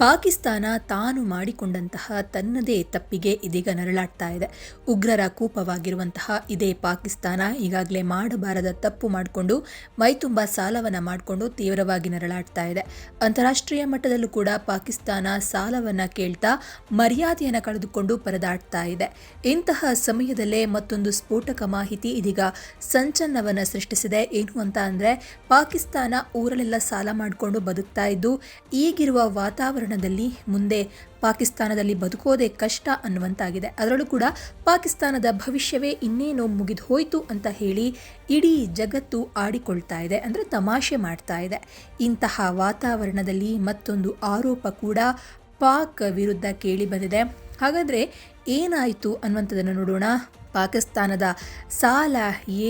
ಪಾಕಿಸ್ತಾನ ತಾನು ಮಾಡಿಕೊಂಡಂತಹ ತನ್ನದೇ ತಪ್ಪಿಗೆ ಇದೀಗ ನರಳಾಡ್ತಾ ಇದೆ. ಉಗ್ರರ ಕೂಪವಾಗಿರುವಂತಹ ಇದೇ ಪಾಕಿಸ್ತಾನ ಈಗಾಗಲೇ ಮಾಡಬಾರದ ತಪ್ಪು ಮಾಡಿಕೊಂಡು, ಮೈತುಂಬ ಸಾಲವನ್ನು ಮಾಡಿಕೊಂಡು ತೀವ್ರವಾಗಿ ನರಳಾಡ್ತಾ ಇದೆ. ಅಂತಾರಾಷ್ಟ್ರೀಯ ಮಟ್ಟದಲ್ಲೂ ಕೂಡ ಪಾಕಿಸ್ತಾನ ಸಾಲವನ್ನು ಕೇಳ್ತಾ ಮರ್ಯಾದೆಯನ್ನು ಕಳೆದುಕೊಂಡು ಪರದಾಡ್ತಾ ಇದೆ. ಇಂತಹ ಸಮಯದಲ್ಲೇ ಮತ್ತೊಂದು ಸ್ಫೋಟಕ ಮಾಹಿತಿ ಇದೀಗ ಸಂಚಲನವನ್ನು ಸೃಷ್ಟಿಸಿದೆ. ಏನು ಅಂತ ಅಂದರೆ, ಪಾಕಿಸ್ತಾನ ಊರಲ್ಲೆಲ್ಲ ಸಾಲ ಮಾಡಿಕೊಂಡು ಬದುಕ್ತಾ ಇದ್ದು, ಈಗಿರುವ ವಾತಾವರಣದಲ್ಲಿ ಮುಂದೆ ಪಾಕಿಸ್ತಾನದಲ್ಲಿ ಬದುಕೋದೇ ಕಷ್ಟ ಅನ್ನುವಂತಾಗಿದೆ. ಅದರಲ್ಲೂ ಕೂಡ ಪಾಕಿಸ್ತಾನದ ಭವಿಷ್ಯವೇ ಇನ್ನೇನೋ ಮುಗಿದು ಹೋಯಿತು ಅಂತ ಹೇಳಿ ಇಡೀ ಜಗತ್ತು ಆಡಿಕೊಳ್ತಾ ಇದೆ, ಅಂದರೆ ತಮಾಷೆ ಮಾಡ್ತಾ ಇದೆ. ಇಂತಹ ವಾತಾವರಣದಲ್ಲಿ ಮತ್ತೊಂದು ಆರೋಪ ಕೂಡ ಪಾಕ್ ವಿರುದ್ಧ ಕೇಳಿ ಬಂದಿದೆ. ಹಾಗಾದರೆ ಏನಾಯಿತು ಅನ್ನುವಂಥದ್ದನ್ನು ನೋಡೋಣ. ಪಾಕಿಸ್ತಾನದ ಸಾಲ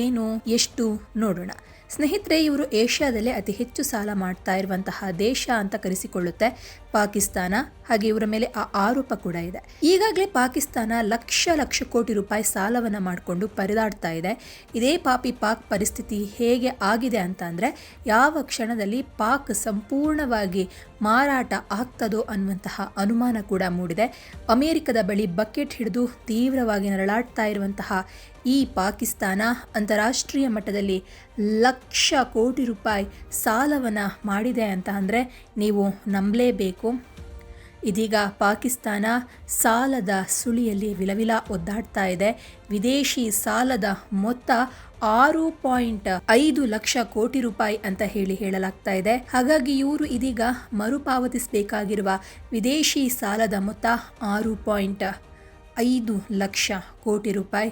ಏನು? ಎಷ್ಟು ನೋಡೋಣ. ಸ್ನೇಹಿತರೆ, ಇವರು ಏಷ್ಯಾದಲ್ಲೇ ಅತಿ ಹೆಚ್ಚು ಸಾಲ ಮಾಡ್ತಾ ಇರುವಂತಹ ದೇಶ ಅಂತ ಕರೆಸಿಕೊಳ್ಳುತ್ತೆ ಪಾಕಿಸ್ತಾನ. ಹಾಗೆ ಇವರ ಮೇಲೆ ಆ ಆರೋಪ ಕೂಡ ಇದೆ. ಈಗಾಗಲೇ ಪಾಕಿಸ್ತಾನ ಲಕ್ಷ ಲಕ್ಷ ಕೋಟಿ ರೂಪಾಯಿ ಸಾಲವನ್ನು ಮಾಡಿಕೊಂಡು ಪರಿದಾಡ್ತಾ ಇದೆ. ಇದೇ ಪಾಪಿ ಪಾಕ್ ಪರಿಸ್ಥಿತಿ ಹೇಗೆ ಆಗಿದೆ ಅಂತ ಅಂದರೆ, ಯಾವ ಕ್ಷಣದಲ್ಲಿ ಪಾಕ್ ಸಂಪೂರ್ಣವಾಗಿ ಮಾರಾಟ ಆಗ್ತದೋ ಅನ್ನುವಂತಹ ಅನುಮಾನ ಕೂಡ ಮೂಡಿದೆ. ಅಮೆರಿಕದ ಬಳಿ ಬಕೆಟ್ ಹಿಡಿದು ತೀವ್ರವಾಗಿ ನರಳಾಡ್ತಾ ಇರುವಂತಹ ಈ ಪಾಕಿಸ್ತಾನ ಅಂತಾರಾಷ್ಟ್ರೀಯ ಮಟ್ಟದಲ್ಲಿ ಲಕ್ಷ ಕೋಟಿ ರೂಪಾಯಿ ಸಾಲವನ್ನು ಮಾಡಿದೆ ಅಂತ ಅಂದರೆ ನೀವು ನಂಬಲೇಬೇಕು. ಇದೀಗ ಪಾಕಿಸ್ತಾನ ಸಾಲದ ಸುಳಿಯಲ್ಲಿ ವಿಲವಿಲ ಒದ್ದಾಡ್ತಾ ಇದೆ. ವಿದೇಶಿ ಸಾಲದ ಮೊತ್ತ ಆರು ಪಾಯಿಂಟ್ ಐದು ಲಕ್ಷ ಕೋಟಿ ರೂಪಾಯಿ ಅಂತ ಹೇಳಿ ಹೇಳಲಾಗ್ತಾ ಇದೆ. ಹಾಗಾಗಿ ಇವರು ಇದೀಗ ಮರುಪಾವತಿಸಬೇಕಾಗಿರುವ ವಿದೇಶಿ ಸಾಲದ ಮೊತ್ತ ಆರು ಪಾಯಿಂಟ್ ಐದು ಲಕ್ಷ ಕೋಟಿ ರೂಪಾಯಿ.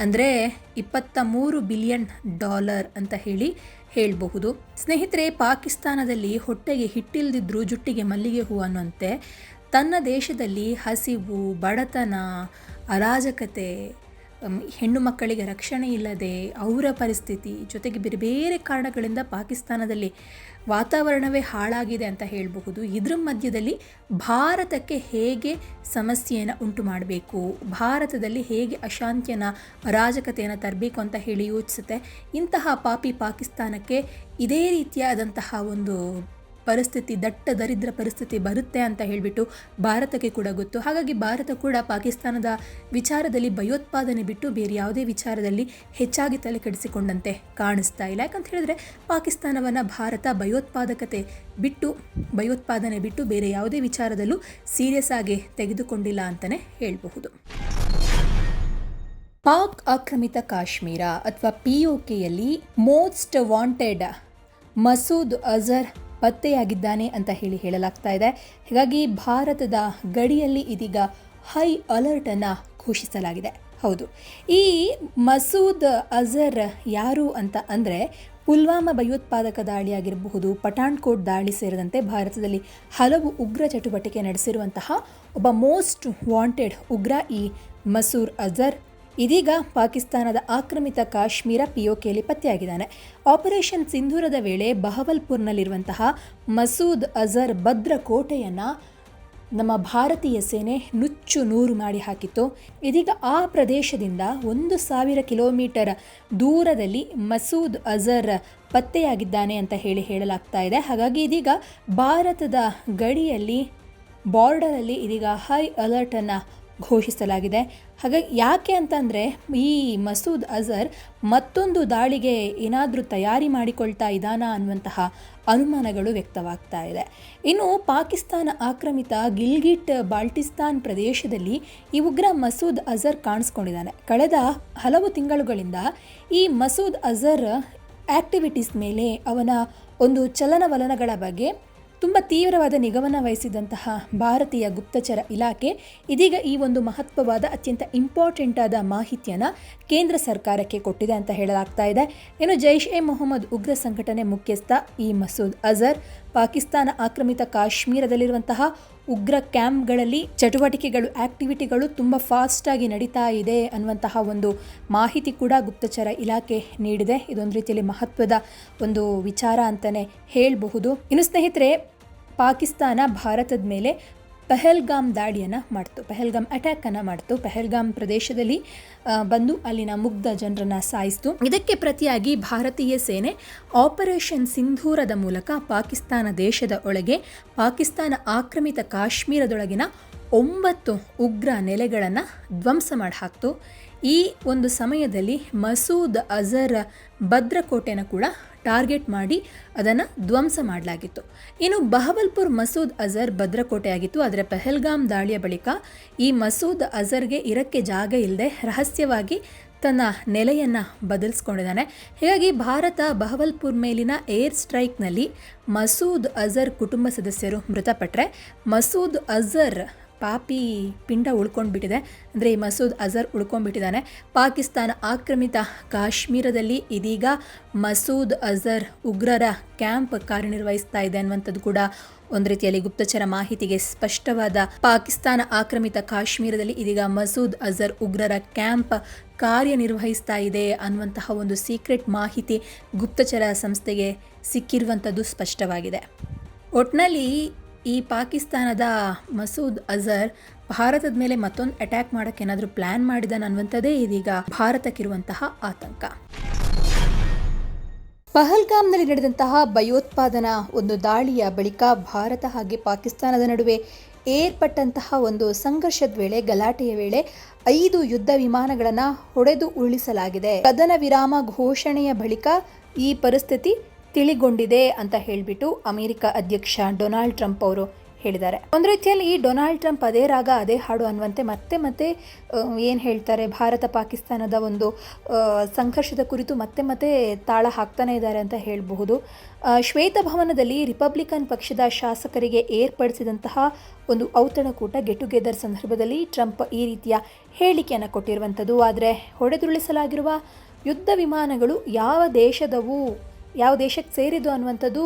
ಅಂದರೆ ಇಪ್ಪತ್ತ ಮೂರು ಬಿಲಿಯನ್ ಡಾಲರ್ ಅಂತ ಹೇಳಿ ಹೇಳಬಹುದು. ಸ್ನೇಹಿತರೆ, ಪಾಕಿಸ್ತಾನದಲ್ಲಿ ಹೊಟ್ಟೆಗೆ ಹಿಟ್ಟಿಲ್ದಿದ್ರು ಜುಟ್ಟಿಗೆ ಮಲ್ಲಿಗೆ ಹೂ ಅನ್ನುವಂತೆ ತನ್ನ ದೇಶದಲ್ಲಿ ಹಸಿವು, ಬಡತನ, ಅರಾಜಕತೆ ಹೆಣ್ಣು ಮಕ್ಕಳಿಗೆ ರಕ್ಷಣೆ ಇಲ್ಲದೆ ಅವರ ಪರಿಸ್ಥಿತಿ ಜೊತೆಗೆ ಬೇರೆ ಬೇರೆ ಕಾರಣಗಳಿಂದ ಪಾಕಿಸ್ತಾನದಲ್ಲಿ ವಾತಾವರಣವೇ ಹಾಳಾಗಿದೆ ಅಂತ ಹೇಳಬಹುದು. ಇದರ ಮಧ್ಯದಲ್ಲಿ ಭಾರತಕ್ಕೆ ಹೇಗೆ ಸಮಸ್ಯೆಯನ್ನು ಉಂಟು ಮಾಡಬೇಕು? ಭಾರತದಲ್ಲಿ ಹೇಗೆ ಅಶಾಂತಿಯನ್ನು, ಅರಾಜಕತೆಯನ್ನು ತರಬೇಕು ಅಂತ ಹೇಳಿ ಯೋಚಿಸುತ್ತೆ. ಇಂತಹ ಪಾಪಿ ಪಾಕಿಸ್ತಾನಕ್ಕೆ ಇದೇ ರೀತಿಯಾದಂತಹ ಒಂದು ಪರಿಸ್ಥಿತಿ, ದಟ್ಟ ದರಿದ್ರ ಪರಿಸ್ಥಿತಿ ಬರುತ್ತೆ ಅಂತ ಹೇಳಿಬಿಟ್ಟು ಭಾರತಕ್ಕೆ ಕೂಡ ಗೊತ್ತು. ಹಾಗಾಗಿ ಭಾರತ ಕೂಡ ಪಾಕಿಸ್ತಾನದ ವಿಚಾರದಲ್ಲಿ ಭಯೋತ್ಪಾದನೆ ಬಿಟ್ಟು ಬೇರೆ ಯಾವುದೇ ವಿಚಾರದಲ್ಲಿ ಹೆಚ್ಚಾಗಿ ತಲೆ ಕೆಡಿಸಿಕೊಂಡಂತೆ ಕಾಣಿಸ್ತಾ ಇಲ್ಲ. ಯಾಕಂತ ಹೇಳಿದ್ರೆ ಪಾಕಿಸ್ತಾನವನ್ನು ಭಾರತ ಭಯೋತ್ಪಾದಕತೆ ಬಿಟ್ಟು, ಭಯೋತ್ಪಾದನೆ ಬಿಟ್ಟು ಬೇರೆ ಯಾವುದೇ ವಿಚಾರದಲ್ಲೂ ಸೀರಿಯಸ್ ಆಗಿ ತೆಗೆದುಕೊಂಡಿಲ್ಲ ಅಂತಲೇ ಹೇಳಬಹುದು. ಪಾಕ್ ಆಕ್ರಮಿತ ಕಾಶ್ಮೀರ ಅಥವಾ P most wanted Masood Azhar ಪತ್ತೆಯಾಗಿದ್ದಾನೆ ಅಂತ ಹೇಳಿ ಹೇಳಲಾಗ್ತಾ ಇದೆ. ಹೀಗಾಗಿ ಭಾರತದ ಗಡಿಯಲ್ಲಿ ಇದೀಗ ಹೈ ಅಲರ್ಟ್ ಅನ್ನು ಘೋಷಿಸಲಾಗಿದೆ. ಹೌದು. ಈ ಮಸೂದ್ ಅಜರ್ ಯಾರು ಅಂತ ಅಂದರೆ ಪುಲ್ವಾಮಾ ಭಯೋತ್ಪಾದಕ ದಾಳಿಯಾಗಿರಬಹುದು, ಪಠಾಣ್ಕೋಟ್ ದಾಳಿ ಸೇರಿದಂತೆ ಭಾರತದಲ್ಲಿ ಹಲವು ಉಗ್ರ ಚಟುವಟಿಕೆ ನಡೆಸಿರುವಂತಹ ಒಬ್ಬ ಮೋಸ್ಟ್ ವಾಂಟೆಡ್ ಉಗ್ರ ಈ ಮಸೂರ್ ಅಜರ್. ಇದೀಗ ಪಾಕಿಸ್ತಾನದ ಆಕ್ರಮಿತ ಕಾಶ್ಮೀರ ಪಿಒಕೆಯಲ್ಲಿ ಪತ್ತೆಯಾಗಿದ್ದಾನೆ. ಆಪರೇಷನ್ ಸಿಂಧೂರದ ವೇಳೆ ಬಹವಲ್ಪುರ್ನಲ್ಲಿರುವಂತಹ ಮಸೂದ್ ಅಜರ್ ಭದ್ರ ಕೋಟೆಯನ್ನು ನಮ್ಮ ಭಾರತೀಯ ಸೇನೆ ನುಚ್ಚು ನೂರು ಮಾಡಿ ಹಾಕಿತ್ತು. ಇದೀಗ ಆ ಪ್ರದೇಶದಿಂದ ಒಂದು ಸಾವಿರ ಕಿಲೋಮೀಟರ್ ದೂರದಲ್ಲಿ ಮಸೂದ್ ಅಜರ್ ಪತ್ತೆಯಾಗಿದ್ದಾನೆ ಅಂತ ಹೇಳಿ ಹೇಳಲಾಗ್ತಾ ಇದೆ. ಹಾಗಾಗಿ ಇದೀಗ ಭಾರತದ ಗಡಿಯಲ್ಲಿ ಬಾರ್ಡರಲ್ಲಿ ಇದೀಗ ಹೈ ಅಲರ್ಟನ್ನು ಘೋಷಿಸಲಾಗಿದೆ. ಹಾಗಾಗಿ ಯಾಕೆ ಅಂತಂದರೆ ಈ ಮಸೂದ್ ಅಜರ್ ಮತ್ತೊಂದು ದಾಳಿಗೆ ಏನಾದರೂ ತಯಾರಿ ಮಾಡಿಕೊಳ್ತಾ ಇದ್ದಾನಾ ಅನ್ನುವಂತಹ ಅನುಮಾನಗಳು ವ್ಯಕ್ತವಾಗ್ತಾ ಇದೆ. ಇನ್ನು ಪಾಕಿಸ್ತಾನ ಆಕ್ರಮಿತ ಗಿಲ್ಗಿಟ್ ಬಾಲ್ಟಿಸ್ತಾನ್ ಪ್ರದೇಶದಲ್ಲಿ ಈ ಉಗ್ರ ಮಸೂದ್ ಅಜರ್ ಕಾಣಿಸ್ಕೊಂಡಿದ್ದಾನೆ. ಕಳೆದ ಹಲವು ತಿಂಗಳುಗಳಿಂದ ಈ ಮಸೂದ್ ಅಜರ್ ಆ್ಯಕ್ಟಿವಿಟೀಸ್ ಮೇಲೆ ಅವನ ಒಂದು ಚಲನವಲನಗಳ ಬಗ್ಗೆ ತುಂಬ ತೀವ್ರವಾದ ನಿಗಮನ ವಹಿಸಿದಂತಹ ಭಾರತೀಯ ಗುಪ್ತಚರ ಇಲಾಖೆ ಇದೀಗ ಈ ಒಂದು ಮಹತ್ವವಾದ, ಅತ್ಯಂತ ಇಂಪಾರ್ಟೆಂಟ್ ಆದ ಮಾಹಿತಿಯನ್ನು ಕೇಂದ್ರ ಸರ್ಕಾರಕ್ಕೆ ಕೊಟ್ಟಿದೆ ಅಂತ ಹೇಳಲಾಗ್ತಾ ಇದೆ. ಇನ್ನು ಜೈಷ್ ಎ ಮೊಹಮ್ಮದ್ ಉಗ್ರ ಸಂಘಟನೆ ಮುಖ್ಯಸ್ಥ ಈ ಮಸೂದ್ ಅಜರ್ ಪಾಕಿಸ್ತಾನ ಆಕ್ರಮಿತ ಕಾಶ್ಮೀರದಲ್ಲಿರುವಂತಹ ಉಗ್ರ ಕ್ಯಾಂಪ್ಗಳಲ್ಲಿ ಚಟುವಟಿಕೆಗಳು, ಆಕ್ಟಿವಿಟಿಗಳು ತುಂಬ ಫಾಸ್ಟಾಗಿ ನಡೀತಾ ಇದೆ ಅನ್ನುವಂತಹ ಒಂದು ಮಾಹಿತಿ ಕೂಡ ಗುಪ್ತಚರ ಇಲಾಖೆ ನೀಡಿದೆ. ಇದೊಂದು ರೀತಿಯಲ್ಲಿ ಮಹತ್ವದ ಒಂದು ವಿಚಾರ ಅಂತಲೇ ಹೇಳಬಹುದು. ಇನ್ನು ಸ್ನೇಹಿತರೆ, ಪಾಕಿಸ್ತಾನ ಭಾರತದ ಮೇಲೆ ಪೆಹಲ್ಗಾಮ್ ದಾಳಿಯನ್ನು ಮಾಡ್ತು, ಪೆಹಲ್ಗಾಮ್ ಅಟ್ಯಾಕನ್ನು ಮಾಡ್ತು. ಪೆಹಲ್ಗಾಮ್ ಪ್ರದೇಶದಲ್ಲಿ ಬಂದು ಅಲ್ಲಿನ ಮುಗ್ಧ ಜನರನ್ನು ಸಾಯಿಸ್ತು. ಇದಕ್ಕೆ ಪ್ರತಿಯಾಗಿ ಭಾರತೀಯ ಸೇನೆ ಆಪರೇಷನ್ ಸಿಂಧೂರದ ಮೂಲಕ ಪಾಕಿಸ್ತಾನ ದೇಶದ ಒಳಗೆ ಪಾಕಿಸ್ತಾನ ಆಕ್ರಮಿತ ಕಾಶ್ಮೀರದೊಳಗಿನ ಒಂಬತ್ತು ಉಗ್ರ ನೆಲೆಗಳನ್ನು ಧ್ವಂಸ ಮಾಡಿ ಹಾಕ್ತು ಈ ಒಂದು ಸಮಯದಲ್ಲಿ ಮಸೂದ್ ಅಜರ್ ಭದ್ರಕೋಟೆನ ಕೂಡ ಟಾರ್ಗೆಟ್ ಮಾಡಿ ಅದನ್ನು ಧ್ವಂಸ ಮಾಡಲಾಗಿತ್ತು. ಇನ್ನು ಬಹವಲ್ಪುರ್ ಮಸೂದ್ ಅಜರ್ ಭದ್ರಕೋಟೆ ಆಗಿತ್ತು. ಆದರೆ ಪೆಹಲ್ಗಾಮ್ ದಾಳಿಯ ಬಳಿಕ ಈ ಮಸೂದ್ ಅಜರ್ಗೆ ಇರಕ್ಕೆ ಜಾಗ ಇಲ್ಲದೆ ರಹಸ್ಯವಾಗಿ ತನ್ನ ನೆಲೆಯನ್ನು ಬದಲಿಸ್ಕೊಂಡಿದ್ದಾನೆ. ಹೀಗಾಗಿ ಭಾರತ ಬಹವಲ್ಪುರ್ ಮೇಲಿನ ಏರ್ ಸ್ಟ್ರೈಕ್ನಲ್ಲಿ ಮಸೂದ್ ಅಜರ್ ಕುಟುಂಬ ಸದಸ್ಯರು ಮೃತಪಟ್ಟರೆ ಮಸೂದ್ ಅಜರ್ ಪಾಪಿ ಪಿಂಡ ಉಳ್ಕೊಂಡ್ಬಿಟ್ಟಿದೆ. ಅಂದರೆ ಈ ಮಸೂದ್ ಅಜರ್ ಉಳ್ಕೊಂಡ್ಬಿಟ್ಟಿದ್ದಾನೆ. ಪಾಕಿಸ್ತಾನ ಆಕ್ರಮಿತ ಕಾಶ್ಮೀರದಲ್ಲಿ ಇದೀಗ ಮಸೂದ್ ಅಜರ್ ಉಗ್ರರ ಕ್ಯಾಂಪ್ ಕಾರ್ಯನಿರ್ವಹಿಸ್ತಾ ಇದೆ ಅನ್ನುವಂಥದ್ದು ಕೂಡ ಒಂದು ರೀತಿಯಲ್ಲಿ ಗುಪ್ತಚರ ಮಾಹಿತಿಗೆ ಸ್ಪಷ್ಟವಾದ ಪಾಕಿಸ್ತಾನ ಆಕ್ರಮಿತ ಕಾಶ್ಮೀರದಲ್ಲಿ ಇದೀಗ ಮಸೂದ್ ಅಜರ್ ಉಗ್ರರ ಕ್ಯಾಂಪ್ ಕಾರ್ಯನಿರ್ವಹಿಸ್ತಾ ಇದೆ ಅನ್ನುವಂತಹ ಒಂದು ಸೀಕ್ರೆಟ್ ಮಾಹಿತಿ ಗುಪ್ತಚರ ಸಂಸ್ಥೆಗೆ ಸಿಕ್ಕಿರುವಂಥದ್ದು ಸ್ಪಷ್ಟವಾಗಿದೆ. ಒಟ್ನಲ್ಲಿ ಈ ಪಾಕಿಸ್ತಾನದ ಮಸೂದ್ ಅಜರ್ ಭಾರತದ ಮೇಲೆ ಮತ್ತೊಂದು ಅಟ್ಯಾಕ್ ಮಾಡಕ್ಕೆ ಏನಾದರೂ ಪ್ಲ್ಯಾನ್ ಮಾಡಿದಾನ ಅನ್ನುವಂಥದ್ದೇ ಇದೀಗ ಭಾರತಕ್ಕಿರುವಂತಹ ಆತಂಕ. ಪಹಲ್ಗಾಮ್ನಲ್ಲಿ ನಡೆದಂತಹ ಭಯೋತ್ಪಾದನಾ ಒಂದು ದಾಳಿಯ ಬಳಿಕ ಭಾರತ ಹಾಗೆ ಪಾಕಿಸ್ತಾನದ ನಡುವೆ ಏರ್ಪಟ್ಟಂತಹ ಒಂದು ಸಂಘರ್ಷದ ವೇಳೆ, ಗಲಾಟೆಯ ವೇಳೆ ಐದು ಯುದ್ಧ ವಿಮಾನಗಳನ್ನು ಹೊಡೆದು ಉರುಳಿಸಲಾಗಿದೆ. ಕದನ ವಿರಾಮ ಘೋಷಣೆಯ ಬಳಿಕ ಈ ಪರಿಸ್ಥಿತಿ ತಿಳಿಗೊಂಡಿದೆ ಅಂತ ಹೇಳಿಬಿಟ್ಟು ಅಮೆರಿಕ ಅಧ್ಯಕ್ಷ ಡೊನಾಲ್ಡ್ ಟ್ರಂಪ್ ಅವರು ಹೇಳಿದ್ದಾರೆ. ಒಂದು ರೀತಿಯಲ್ಲಿ ಈ ಡೊನಾಲ್ಡ್ ಟ್ರಂಪ್ ಅದೇ ರಾಗ, ಅದೇ ಹಾಡು ಅನ್ನುವಂತೆ ಮತ್ತೆ ಮತ್ತೆ ಏನು ಹೇಳ್ತಾರೆ, ಭಾರತ ಪಾಕಿಸ್ತಾನದ ಒಂದು ಸಂಘರ್ಷದ ಕುರಿತು ಮತ್ತೆ ಮತ್ತೆ ತಾಳ ಹಾಕ್ತಾನೆ ಇದ್ದಾರೆ ಅಂತ ಹೇಳಬಹುದು. ಶ್ವೇತಭವನದಲ್ಲಿ ರಿಪಬ್ಲಿಕನ್ ಪಕ್ಷದ ಶಾಸಕರಿಗೆ ಏರ್ಪಡಿಸಿದಂತಹ ಒಂದು ಔತಣಕೂಟ ಗೆಟ್ ಟುಗೆದರ್ ಸಂದರ್ಭದಲ್ಲಿ ಟ್ರಂಪ್ ಈ ರೀತಿಯ ಹೇಳಿಕೆಯನ್ನು ಕೊಟ್ಟಿರುವಂಥದ್ದು. ಆದರೆ ಹೊಡೆದುರುಳಿಸಲಾಗಿರುವ ಯುದ್ಧ ವಿಮಾನಗಳು ಯಾವ ದೇಶದವು ಯಾವ ದೇಶಕ್ಕೆ ಸೇರಿದ್ದು ಅನ್ನುವಂಥದ್ದು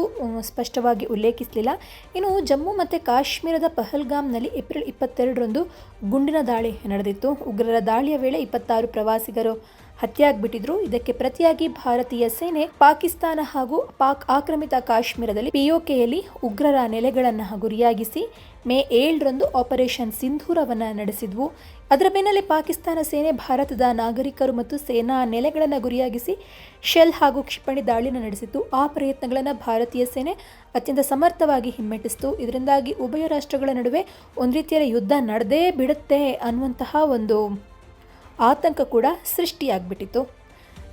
ಸ್ಪಷ್ಟವಾಗಿ ಉಲ್ಲೇಖಿಸಲಿಲ್ಲ. ಇನ್ನು ಜಮ್ಮು ಮತ್ತು ಕಾಶ್ಮೀರದ ಪಹಲ್ಗಾಮ್ನಲ್ಲಿ ಏಪ್ರಿಲ್ ಇಪ್ಪತ್ತೆರಡರಂದು ಗುಂಡಿನ ದಾಳಿ ನಡೆದಿತ್ತು. ಉಗ್ರರ ದಾಳಿಯ ವೇಳೆ ಇಪ್ಪತ್ತಾರು ಪ್ರವಾಸಿಗರು ಹತ್ಯೆಯಾಗ್ಬಿಟ್ಟಿದ್ರು. ಇದಕ್ಕೆ ಪ್ರತಿಯಾಗಿ ಭಾರತೀಯ ಸೇನೆ, ಪಾಕಿಸ್ತಾನ ಹಾಗೂ ಪಾಕ್ ಆಕ್ರಮಿತ ಕಾಶ್ಮೀರದಲ್ಲಿ ಪಿಒಕೆಯಲ್ಲಿ ಉಗ್ರರ ನೆಲೆಗಳನ್ನು ಗುರಿಯಾಗಿಸಿ ಮೇ ಏಳರಂದು ಆಪರೇಷನ್ ಸಿಂಧೂರವನ್ನು ನಡೆಸಿದ್ವು. ಅದರ ಬೆನ್ನಲ್ಲೇ ಪಾಕಿಸ್ತಾನ ಸೇನೆ, ಭಾರತದ ನಾಗರಿಕರು ಮತ್ತು ಸೇನಾ ನೆಲೆಗಳನ್ನು ಗುರಿಯಾಗಿಸಿ ಶೆಲ್ ಹಾಗೂ ಕ್ಷಿಪಣಿ ದಾಳಿನ ನಡೆಸಿತ್ತು. ಆ ಪ್ರಯತ್ನಗಳನ್ನು ಭಾರತೀಯ ಸೇನೆ ಅತ್ಯಂತ ಸಮರ್ಥವಾಗಿ ಹಿಮ್ಮೆಟ್ಟಿಸಿತು. ಇದರಿಂದಾಗಿ ಉಭಯ ರಾಷ್ಟ್ರಗಳ ನಡುವೆ ಒಂದು ರೀತಿಯಲ್ಲಿ ಯುದ್ಧ ನಡೆದೇ ಬಿಡುತ್ತೆ ಅನ್ನುವಂತಹ ಒಂದು ಆತಂಕ ಕೂಡ ಸೃಷ್ಟಿಯಾಗ್ಬಿಟ್ಟಿತ್ತು.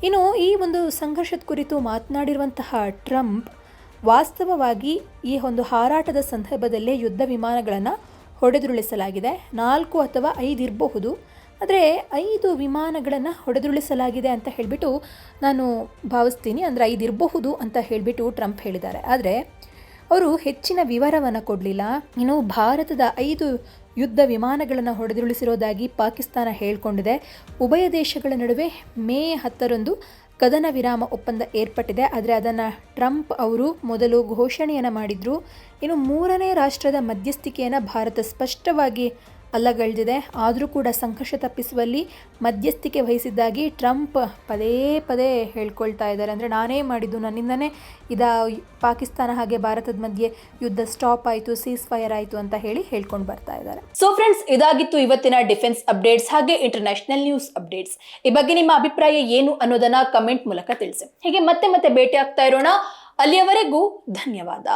ಇನ್ನು ಈ ಒಂದು ಸಂಘರ್ಷದ ಕುರಿತು ಮಾತನಾಡಿರುವಂತಹ ಟ್ರಂಪ್ ವಾಸ್ತವವಾಗಿ ಈ ಒಂದು ಹಾರಾಟದ ಸಂದರ್ಭದಲ್ಲೇ ಯುದ್ಧ ವಿಮಾನಗಳನ್ನು ಹೊಡೆದುರುಳಿಸಲಾಗಿದೆ. ನಾಲ್ಕು ಅಥವಾ ಐದು ಇರಬಹುದು, ಆದರೆ ಐದು ವಿಮಾನಗಳನ್ನು ಹೊಡೆದುರುಳಿಸಲಾಗಿದೆ ಅಂತ ಹೇಳಿಬಿಟ್ಟು ನಾನು ಭಾವಿಸ್ತೀನಿ. ಅಂದರೆ ಐದು ಇರಬಹುದು ಅಂತ ಹೇಳಿಬಿಟ್ಟು ಟ್ರಂಪ್ ಹೇಳಿದ್ದಾರೆ. ಆದರೆ ಅವರು ಹೆಚ್ಚಿನ ವಿವರವನ್ನು ಕೊಡಲಿಲ್ಲ. ಇನ್ನು ಭಾರತದ ಐದು ಯುದ್ಧ ವಿಮಾನಗಳನ್ನು ಹೊಡೆದುರುಳಿಸಿರೋದಾಗಿ ಪಾಕಿಸ್ತಾನ ಹೇಳಿಕೊಂಡಿದೆ. ಉಭಯ ದೇಶಗಳ ನಡುವೆ ಮೇ ಹತ್ತರಂದು ಕದನ ವಿರಾಮ ಒಪ್ಪಂದ ಏರ್ಪಟ್ಟಿದೆ. ಆದರೆ ಅದನ್ನು ಟ್ರಂಪ್ ಅವರು ಮೊದಲು ಘೋಷಣೆಯನ್ನು ಮಾಡಿದರು. ಇನ್ನು ಮೂರನೇ ರಾಷ್ಟ್ರದ ಮಧ್ಯಸ್ಥಿಕೆಯನ್ನು ಭಾರತ ಸ್ಪಷ್ಟವಾಗಿ ಅಲ್ಲಗಳೆದಿದೆ. ಆದರೂ ಕೂಡ ಸಂಘರ್ಷ ತಪ್ಪಿಸುವಲ್ಲಿ ಮಧ್ಯಸ್ಥಿಕೆ ವಹಿಸಿದ್ದಾಗಿ ಟ್ರಂಪ್ ಪದೇ ಪದೇ ಹೇಳ್ಕೊಳ್ತಾ ಇದ್ದಾರೆ. ಅಂದರೆ ನಾನೇ ಮಾಡಿದ್ದು, ನನ್ನಿಂದನೇ ಇದ ಪಾಕಿಸ್ತಾನ ಹಾಗೆ ಭಾರತದ ಮಧ್ಯೆ ಯುದ್ಧ ಸ್ಟಾಪ್ ಆಯಿತು ಸೀಸ್ ಫೈರ್ ಆಯಿತು ಅಂತ ಹೇಳಿ ಹೇಳ್ಕೊಂಡು ಬರ್ತಾ ಇದ್ದಾರೆ. ಸೊ ಫ್ರೆಂಡ್ಸ್ ಇದಾಗಿತ್ತು ಇವತ್ತಿನ ಡಿಫೆನ್ಸ್ ಅಪ್ಡೇಟ್ಸ್ ಹಾಗೆ ಇಂಟರ್ನ್ಯಾಷನಲ್ ನ್ಯೂಸ್ ಅಪ್ಡೇಟ್ಸ್ ಈ ಬಗ್ಗೆ ನಿಮ್ಮ ಅಭಿಪ್ರಾಯ ಏನು ಅನ್ನೋದನ್ನ ಕಮೆಂಟ್ ಮೂಲಕ ತಿಳಿಸಿ. ಹೀಗೆ ಮತ್ತೆ ಮತ್ತೆ ಭೇಟಿ ಆಗ್ತಾ ಇರೋಣ. ಅಲ್ಲಿಯವರೆಗೂ ಧನ್ಯವಾದ.